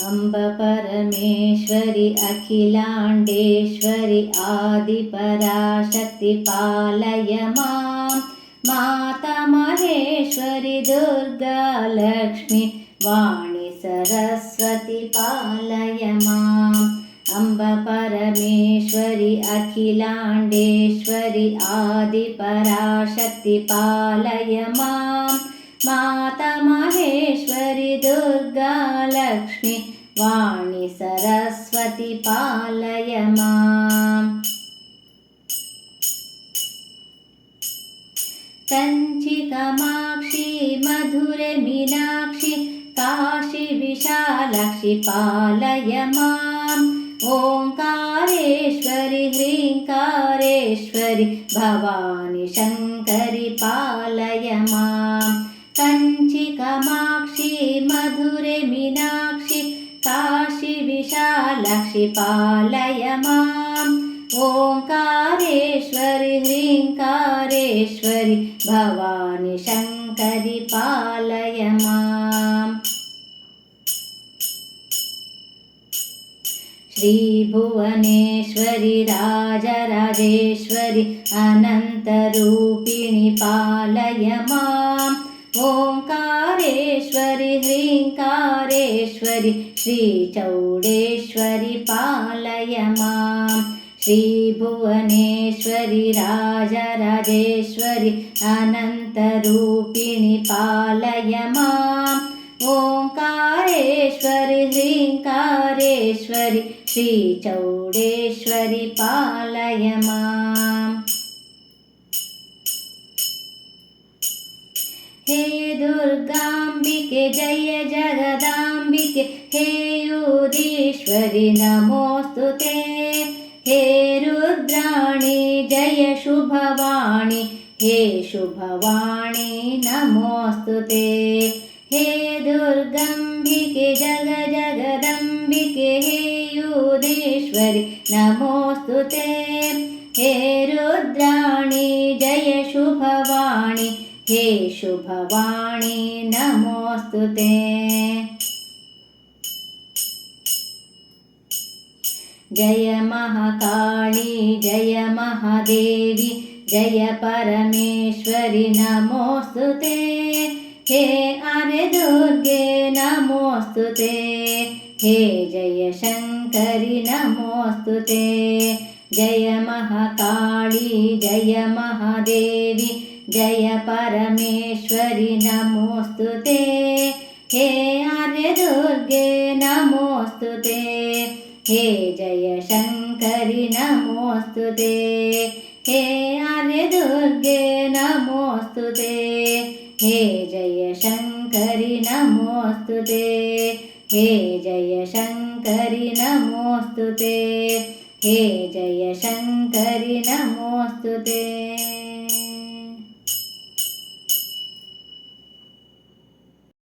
अम्ब परमेश्वरि अखिलाण्डेश्वरि आदिपराशक्ति पालय मां माता महेश्वरि दुर्गालक्ष्मि वाणि सरस्वति पालय माम् अम्ब परमेश्वरि अखिलाण्डेश्वरि आदिपराशक्ति पालय मां माता महेश्वरि दुर्गालक्ष्मि वाणि सरस्वति पालय माम्। कञ्चिकमाक्षि मधुरे मीनाक्षि काशी विशालाक्षि पालय माम्। ओङ्कारेश्वरि ह्रीङ्कारेश्वरि भवानि शङ्करि पालय माम् पालय माम्। ओङ्कारेश्वरि ह्रीङ्कारेश्वरि भवानि शङ्करि पालय माम्। श्रीभुवनेश्वरि राजराजेश्वरि अनन्तरूपिणि पालय माम् ओङ्कारेश्वरि ह्रीङ्कारेश्वरि श्रीचौडेश्वरि पालय माम् श्रीभुवनेश्वरि राजराजेश्वरि अनन्तरूपिणि पालय माम् ओङ्कारेश्वरि ह्रीङ्कारेश्वरि श्रीचौडेश्वरि पालय माम् हे दुर्गाम्बिके जय जगदाम्बिके। हे युधीश्वरि नमोऽस्तु ते हे रुद्राणि, जय शुभवाणि। हे शुभवाणि नमोऽस्तु ते हे दुर्गम्बिके जग जगदम्बिके। हे युधीश्वरि हे शुभवाणि नमोऽस्तु ते। जय महाकाली जय महादेवी जय परमेश्वरि नमोऽस्तु ते। हे अरे दुर्गे नमोऽस्तु ते। हे जय शङ्करि नमोऽस्तु ते। जय महाकाली जय महादेवी जय परमेश्वरि नमोऽस्तु ते। हे आर्य दुर्गे नमोऽस्तु ते। हे जय शङ्करि नमोऽस्तु ते। हे आर्य दुर्गे नमोऽस्तु ते। हे जय शङ्करि नमोऽस्तु ते। हे जय शङ्करि नमोऽस्तु ते। हे जय शङ्करि नमोऽस्तु ते